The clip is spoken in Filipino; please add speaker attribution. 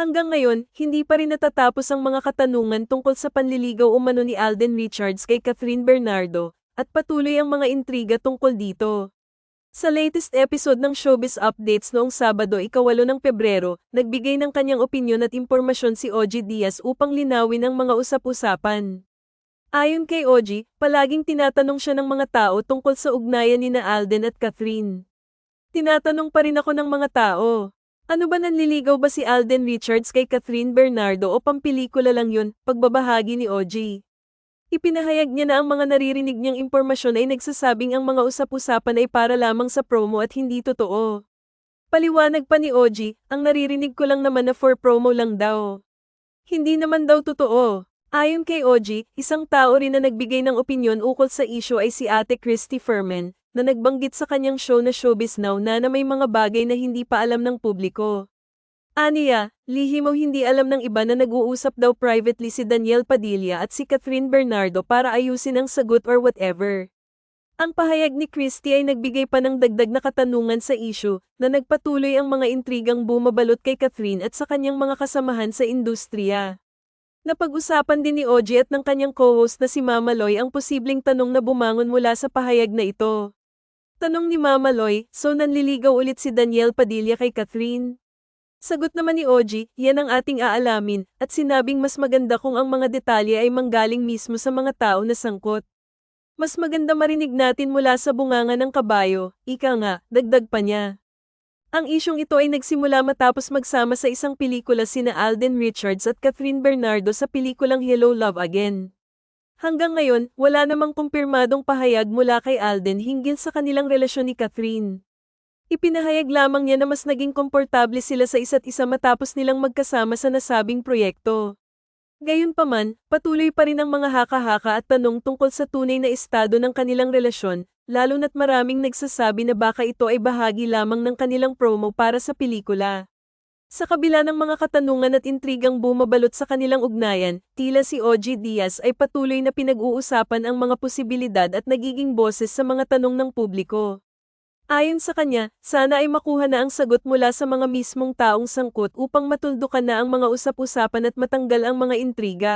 Speaker 1: Hanggang ngayon, hindi pa rin natatapos ang mga katanungan tungkol sa panliligaw umano ni Alden Richards kay Catherine Bernardo, at patuloy ang mga intriga tungkol dito. Sa latest episode ng Showbiz Updates noong Sabado ikawalo ng Pebrero, nagbigay ng kanyang opinyon at impormasyon si Ogie Diaz upang linawin ang mga usap-usapan. Ayon kay Ogie, palaging tinatanong siya ng mga tao tungkol sa ugnayan ni na Alden at Catherine. Tinatanong pa rin ako ng mga tao. Ano ba nanliligaw ba si Alden Richards kay Catherine Bernardo o pampelikula lang yun, pagbabahagi ni Ogie? Ipinahayag niya na ang mga naririnig niyang impormasyon ay nagsasabing ang mga usap-usapan ay para lamang sa promo at hindi totoo. Paliwanag pa ni Oji, ang naririnig ko lang naman na for promo lang daw. Hindi naman daw totoo. Ayon kay Oji, isang tao rin na nagbigay ng opinyon ukol sa issue ay si Ate Christy Furman, na nagbanggit sa kanyang show na Showbiz Now na na may mga bagay na hindi pa alam ng publiko. Aniya, lihim o hindi alam ng iba na nag-uusap daw privately si Daniel Padilla at si Catherine Bernardo para ayusin ang sagot or whatever. Ang pahayag ni Christie ay nagbigay pa ng dagdag na katanungan sa issue na nagpatuloy ang mga intrigang bumabalot kay Catherine at sa kanyang mga kasamahan sa industriya. Napag-usapan din ni Oji at ng kanyang co-host na si Mama Loy ang posibleng tanong na bumangon mula sa pahayag na ito. Tanong ni Mama Loy, so nanliligaw ulit si Daniel Padilla kay Catherine? Sagot naman ni Oji, yan ang ating aalamin, at sinabing mas maganda kung ang mga detalye ay manggaling mismo sa mga tao na sangkot. Mas maganda marinig natin mula sa bunganga ng kabayo, ika nga, dagdag pa niya. Ang isyong ito ay nagsimula matapos magsama sa isang pelikula sina Alden Richards at Catherine Bernardo sa pelikulang Hello Love Again. Hanggang ngayon, wala namang kumpirmadong pahayag mula kay Alden hinggil sa kanilang relasyon ni Catherine. Ipinahayag lamang niya na mas naging komportable sila sa isa't isa matapos nilang magkasama sa nasabing proyekto. Gayunpaman, patuloy pa rin ang mga haka-haka at tanong tungkol sa tunay na estado ng kanilang relasyon, lalo na't maraming nagsasabi na baka ito ay bahagi lamang ng kanilang promo para sa pelikula. Sa kabila ng mga katanungan at intrigang bumabalot sa kanilang ugnayan, tila si Ogie Diaz ay patuloy na pinag-uusapan ang mga posibilidad at nagiging boses sa mga tanong ng publiko. Ayon sa kanya, sana ay makuha na ang sagot mula sa mga mismong taong sangkot upang matuldukan na ang mga usap-usapan at matanggal ang mga intriga.